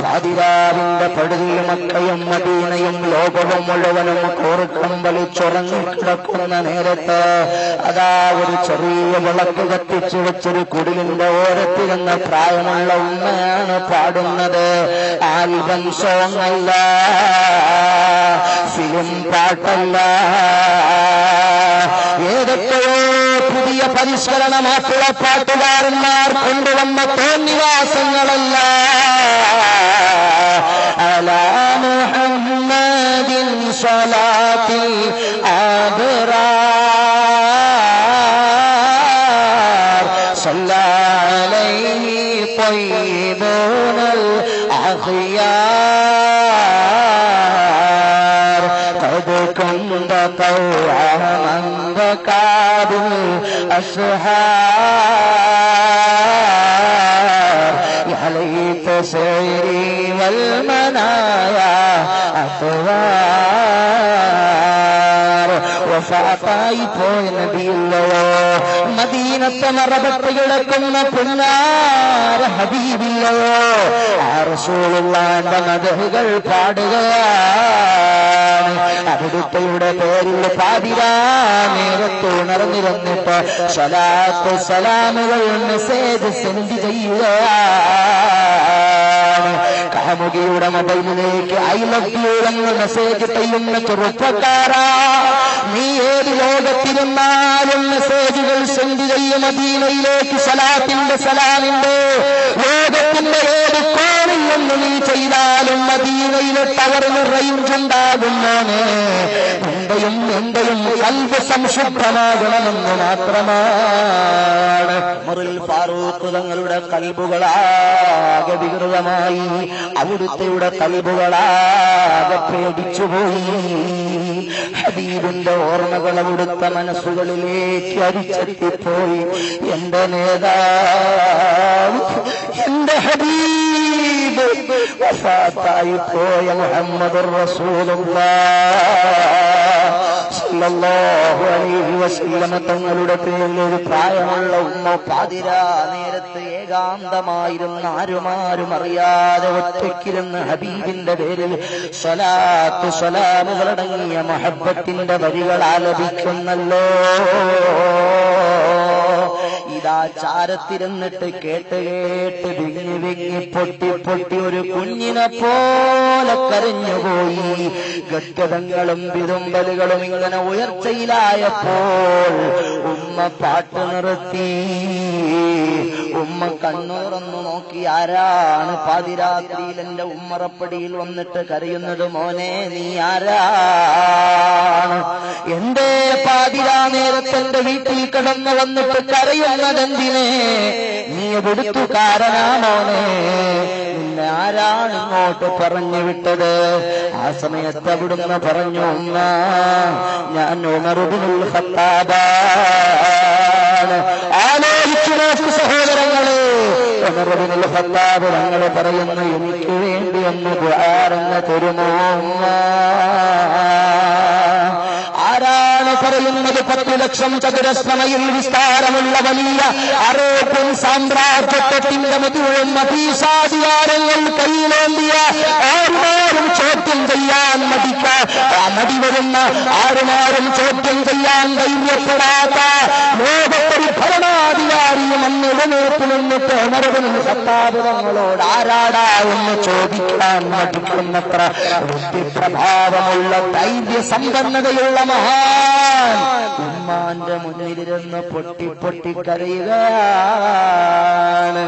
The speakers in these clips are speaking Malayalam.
പാതിരാവിന്റെ പടുതിൽ മക്കയും മദീനയും ലോകവും മുഴുവനും കോർക്കം വലിച്ചുറങ്ങി കിടക്കുന്ന നേരത്ത് അതാ ഒരു ചെറിയ വിളക്ക് കത്തിച്ചു വെച്ചൊരു കുടിലിന്റെ ഓരത്തിരുന്ന പ്രായമുള്ള ഉമ്മയാണ് പാടുന്നത്. ആൽബം സോങ് അല്ല ഫിലിം പാട്ടല്ല. ഏതൊക്കെയോ പുതിയ പരിഷ്കരണ പാട്ടുകാരന്മാർ കൊണ്ടുവന്ന തോന്നിവാസങ്ങളല്ല. صلى عليه طيبون الأخيار. قد كنت طوعا من ذكاب الأسحار يا ليت سيري والمنايا أطوار. വഫാത്തായി പോയ ഹബീബില്ലയോ ആ മതഹുകൾ പാടുകയാണ്. അവിടുത്തെയുടെ പേരിൽ പാതിരാ നേരത്ത് ഉണർന്നിരുന്നിട്ട് സലാമുകൾ മെസ്സേജ് സെൻഡ് ചെയ്യുകയാണ്. കാമുകിയുടെ മൊബൈലിലേക്ക് ഐ ലവ് യു എന്ന് മെസ്സേജ് ചെയ്യുന്ന ചെറുപ്പക്കാരാ. നീ ഏത് ലോകത്തിരുന്നാലും മെസ്സേജുകൾ സെൻഡ് ചെയ്യും മദീനയിലേക്ക് സലാത്തിന്റെ സലാമിന്റെ ലോകത്തിന്റെ ഏത് കോണിൽ നീ ചെയ്താലും മദീനയിലെ ടവറിന് റേഞ്ച് ഉണ്ടാകുന്നാണ് എന്റെയും എന്റെയും കൽവ് സംശുദ്ധമാകണമെന്ന് മാത്രമാണ്. മുറിൽ ഫാറൂഖ് തങ്ങളുടെ കൽബുകളാകെ വികൃതമായി അവിടുത്തെയുടെ കൽബുകളാകെ പേടിച്ചുപോയി. ഹബീബിന്റെ ഓർമ്മകൾ അവിടുത്തെ മനസ്സുകളിലേക്ക് അരിച്ചെത്തിപ്പോയി. എന്റെ നേതാവ് എന്റെ ഹബീബ് വഫാത്തായി പോയ മുഹമ്മദ് തങ്ങളുടെ പേരിൽ ഒരു പ്രായമുള്ള ഉമ്മ പാതിരാ നേരത്ത് ഏകാന്തമായിരുന്ന ആരുമാരും അറിയാതെ ഒറ്റയ്ക്കിരുന്ന് ഹബീബിന്റെ പേരിൽ സ്വലാത്ത് സ്വലാമുകളടങ്ങിയ മഹബത്തിന്റെ വരികൾ ആലപിക്കുന്നല്ലോ ഇതാ ചാരത്തിരുന്നിട്ട് കേട്ട് കേട്ട് വിങ്ങി വിങ്ങി പൊട്ടി പൊട്ടി ഒരു കുഞ്ഞിനെ പോലെ കരഞ്ഞുപോയി. ഗദ്ഗതങ്ങളും വിതുമ്പലുകളും ഇങ്ങനെ ഉയർച്ചയിലായപ്പോൾ ഉമ്മ പാട്ട് നിർത്തി. ഉമ്മ കണ്ണുറന്നു നോക്കി ആരാണ് പാതിരാത്രിയിൽ എന്റെ ഉമ്മറപ്പടിയിൽ വന്നിട്ട് കരയുന്നത്? മോനെ നീ ആരാണ്? എന്റെ പാതിരാ നേരത്തെ എന്റെ വീട്ടിൽ കിടന്നു വന്നിട്ട് കരയുന്നതെന്തിനെ? നീ എവിടുത്തുകാരനാ കാരനാണോനെ നിന്നെ ആരാണ് ഇങ്ങോട്ട് പറഞ്ഞു വിട്ടത്? ആ സമയത്ത് അവിടുന്ന് പറഞ്ഞു ഞാൻ ഉണർവിനുൽ ഹത്താബാണ് ആലോചിച്ചു സഹോദരങ്ങളെ. ഉണർവിനുൽ ഹത്താബ് ഞങ്ങൾ പറയുന്നു എനിക്ക് വേണ്ടി എന്ന് ആരെന്ന് തരുമോ ആരാണ് പറയുന്നത് പത്ത് ലക്ഷം ചതുരശ്രമയിൽ വിസ്താരമുള്ള വലിയ അറേബ്യൻ സാമ്രാജ്യത്വത്തിന്റെ മുഴുവൻ മതീസാധികാരങ്ങൾ കയ്യിലേന്തിയ ആരുമാരും ചോദ്യം ചെയ്യാൻ മതിക്ക മതി വരുന്ന ആരുമാരും ചോദ്യം ചെയ്യാൻ ധൈര്യപ്പെടാത്ത ലോകത്തൊരു ഭരണാധികാരിയും എഴുന്നേറ്റ് നിന്നിട്ട് ഉണർവിനും സത്താപുരങ്ങളോട് ആരാടാ എന്ന് ചോദിക്കാൻ മടിക്കുന്നത്ര ബുദ്ധിപ്രഭാവമുള്ള ധൈര്യ സമ്പന്നതയുള്ള മഹാൻ ഉമ്മാന്റെ മുന്നിലിരുന്ന് പൊട്ടി പൊട്ടി കരയുകയാണ്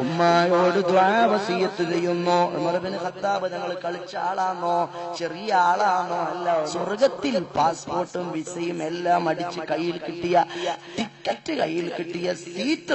ഉമ്മായോട് ദ്വാവസീയത്ത് ചെയ്യുന്നു. ഉമർബിന് ഖത്താബ് ഞങ്ങൾ കളിച്ച ആളാണോ ചെറിയ ആളാണോ അല്ല സ്വർഗത്തിൽ പാസ്പോർട്ടും വിസയും എല്ലാം അടിച്ച് കയ്യിൽ കിട്ടിയ ടിക്കറ്റ് കയ്യിൽ കിട്ടിയ സീറ്റ്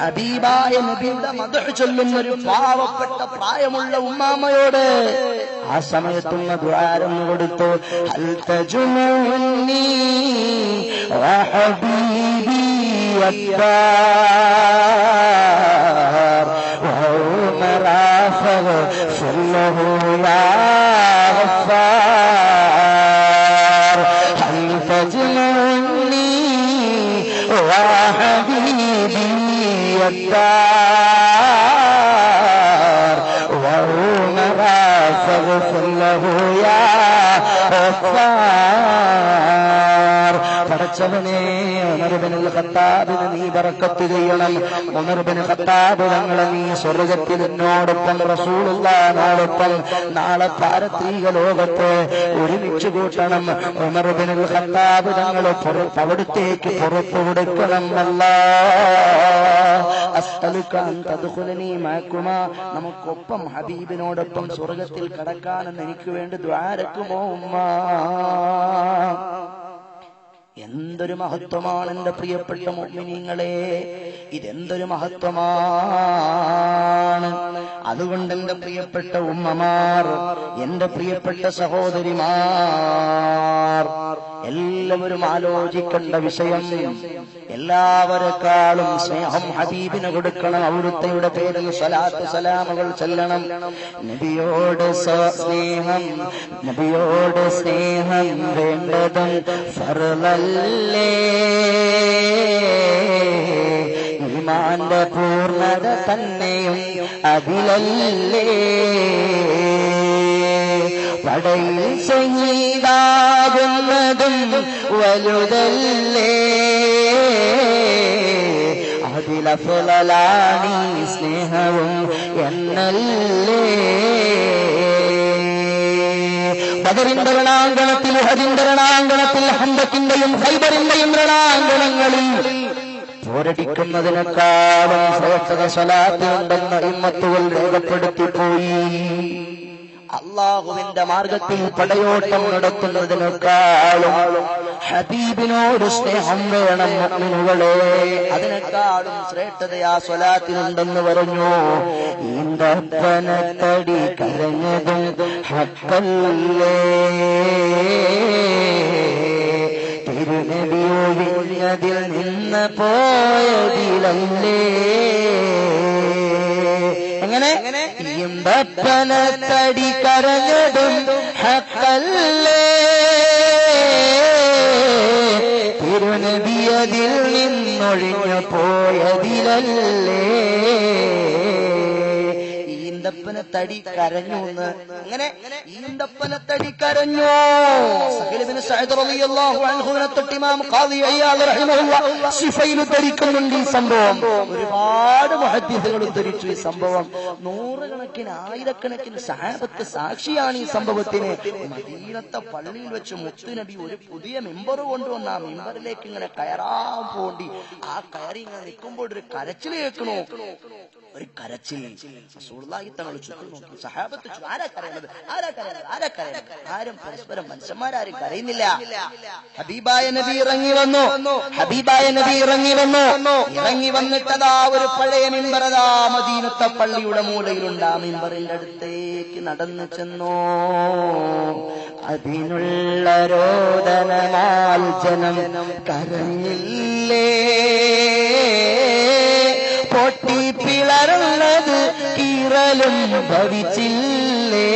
ഹബീബായ നബിയുടെ മധു ചൊല്ലുന്ന ഒരു പാവപ്പെട്ട പ്രായമുള്ള ഉമ്മാമയോട് ആ സമയത്തുള്ള ദ്വാരം കൊടുത്തു? ഹൽ الدار وعمر فاغفر له يا غفار പടച്ചവനെ ഉമർബിനിൽ ഖത്താബിന് നീ ബറക്കത്ത് ചെയ്യണം. ഉമർബിന് ഖത്താബ് തങ്ങളെ നീ സ്വർഗത്തിൽ എന്നോടൊപ്പം റസൂലുള്ളാനോടൊപ്പം നാളെ പാരത്രീക ലോകത്ത് ഒരുമിച്ച് കൂട്ടണം. ഉമർബിനിൽ ഖത്താബ് തങ്ങൾ അവിടുത്തേക്ക് പുറത്തു കൊടുക്കണം. അല്ല നമുക്കൊപ്പം ഹബീബിനോടൊപ്പം സ്വർഗത്തിൽ കടക്കാനെന്ന് എനിക്ക് വേണ്ടി ദ്വാരക്കുമോ ഉമ്മ? എന്തൊരു മഹത്വമാണ് എന്റെ പ്രിയപ്പെട്ട മോമിനിങ്ങളെ? ഇതെന്തൊരു മഹത്വമാണ്? അതുകൊണ്ട് എന്റെ പ്രിയപ്പെട്ട ഉമ്മമാർ എന്റെ പ്രിയപ്പെട്ട സഹോദരിമാർ എല്ലാവരും ആലോചിക്കേണ്ട വിഷയം എല്ലാവരെക്കാളും സ്നേഹം ഹബീബിന് കൊടുക്കണം. അവിടുത്തെയുടെ പേരിൽ സലാത്ത് സലാമുകൾ ചെല്ലണം. നബിയോട് സ്നേഹം നബിയോട് സ്നേഹം വേണ്ടതും ഫർലല്ലേ. ഈമാന്റെ പൂർണത തന്നെയും അതിലല്ലേ. പടയിൽ ചെയ്താകുന്നതും വലുതല്ലേ? അതിലഫുലാണി സ്നേഹവും എന്നല്ലേ? ബദറിന്റെ രണാങ്കണത്തിൽ ഹരിന്റെ രണാങ്കണത്തിൽ ഹന്തത്തിന്റെയും ഹൈബറിന്റെയും രണാങ്കണങ്ങളിൽ പോരടിക്കുന്നതിനേക്കാളും ശ്രേഷ്ഠത ഉണ്ടെന്ന് ഇമ്മത്തുകൾ രേഖപ്പെടുത്തിപ്പോയി. അള്ളാഹുവിന്റെ മാർഗത്തിൽ പടയോട്ടം നടത്തുന്നതിനേക്കാളും ഹബീബിനോട് സ്നേഹം വേണം മുഅ്മിനുകളെ. അതിനേക്കാളും ശ്രേഷ്ഠത ആ സ്വലാത്തിനുണ്ടെന്ന് പറഞ്ഞു. ഈന്തപ്പനത്തടി കരഞ്ഞതും ഹക്കല്ലേ? നിന്ന് പോയതിലല്ലേ? എങ്ങനെ? തടി കരഞ്ഞതും ഹക്കല്ലേ? തിരുനബിയതിൽ നിന്നൊഴിഞ്ഞു പോയതിലല്ലേ? ഈന്തപ്പന തടി കരഞ്ഞു എന്ന് അങ്ങനെ ഈന്തപ്പന തടി കരഞ്ഞു സിഫയിൽ ഉദ്ധരിക്കുന്നുണ്ട് ഈ സംഭവം. ഒരുപാട് മഹദ്യതകൾ ഉദ്ധരിച്ചു ഈ സംഭവം. നൂറുകണക്കിന് ആയിരക്കണക്കിന് സഹാബത്ത് സാക്ഷിയാണ് ഈ സംഭവത്തിന്. മദീനത്തെ പള്ളിയിൽ വെച്ച് മുത്തുനബി ഒരു പുതിയ മെമ്പർ കൊണ്ടുവന്ന ആ മെമ്പറിലേക്ക് ഇങ്ങനെ കയറാൻ പോണ്ടി. ആ കയറി ഇങ്ങനെ നിൽക്കുമ്പോൾ ഒരു കരച്ചിൽ കേൾക്കണോ. ഒരു കരച്ചിൽ. തങ്ങൾ ചുറ്റും നോക്കി. സഹാബത്ത് ആരാ ആരാ കരയുന്നത്? ആരാ ആരും പരസ്പരം മനുഷ്യന്മാരാരും കരയുന്നില്ല. ഹബീബായ നബി ഇറങ്ങി വന്നു. ഹബീബായ നബി ഇറങ്ങി വന്നു. ഇറങ്ങി വന്നിട്ടതാ ഒരു പഴയ മിമ്പറതാ മദീനത്തെ പള്ളിയുടെ മൂലയിലുണ്ട്. ആ മിമ്പറിന്റെ അടുത്തേക്ക് നടന്നു ചെന്നു. അതിനുള്ള രോദനമാൽ ജനം കരഞ്ഞില്ലേ? കീറലും ഭവിച്ചില്ലേ?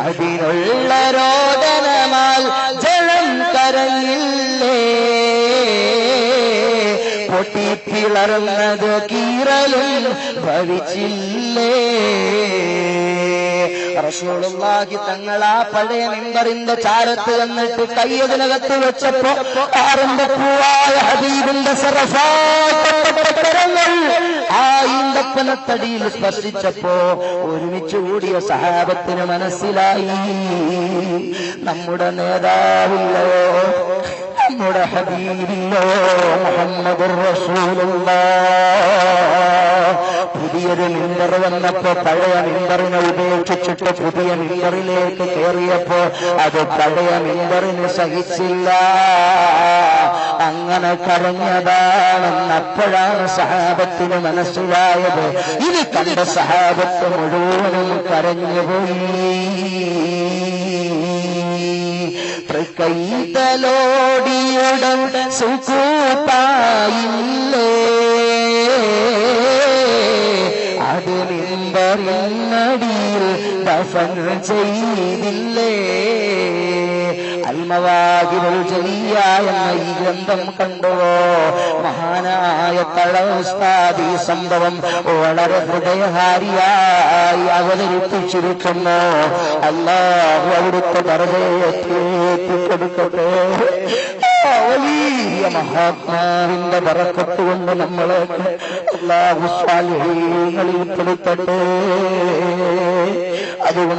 അതിനുള്ള രോദനമാൽ ജലം കരയില്ലേ? പൊട്ടിപ്പിളർന്നത് കീറലും ഭവിച്ചില്ലേ? തങ്ങൾ ആ പഴയ മെമ്പറിന്റെ ചാരത്ത് എന്നിട്ട് കയ്യതിനകത്ത് വെച്ചപ്പോ ആരംഭപ്പൂവായ ഹബീബിന്റെ സറഫാക്കരങ്ങൾ ആ ഈന്തപ്പനത്തടിയിൽ സ്പർശിച്ചപ്പോ ഒരുമിച്ച് കൂടിയ സഹാബത്തിന് മനസ്സിലായി. നമ്മുടെ നേതാവില്ലയോ നമ്മുടെ ഹബീബില്ലോ മുഹമ്മദ് റസൂലുള്ള. പുതിയൊരു മിമ്പർ വന്നപ്പോ പഴയ മിമ്പറിനെ ഉപേക്ഷിച്ചിട്ട് പുതിയ മിമ്പറിലേക്ക് കയറിയപ്പോ അത് പഴയ മിമ്പറിന് സഹിച്ചില്ല. അങ്ങനെ കരഞ്ഞതാണെന്ന് അപ്പോഴാണ് സഹാബത്തിന് മനസ്സിലായത്. ഇത് കണ്ട സഹാബത്ത് മുഴുവനും കരഞ്ഞുപോയി. കൈതലോടിയുടൻ സുഖൂത്തായില്ലേ അത് മിമ്പറിനടിയിൽ ദഫൻ ചെയ്തില്ലേ? ജലിയ എന്ന ഈ ഗ്രന്ഥം കണ്ടുവോ മഹാനായ തളസ്താദ് സംഭവം വളരെ ഹൃദയഹാരിയായി അവതരിപ്പിച്ചിരിക്കുന്നു. അല്ലാഹു അവിടുത്തെ കൊടുക്കട്ടെ ആ വലിയ മഹാത്മാവിന്റെ പറക്കത്ത് കൊണ്ട് നമ്മളെ അല്ലാഹു സ്വാലിഹീങ്ങളിൽ പെടുത്തട്ടെ അതുകൊണ്ട്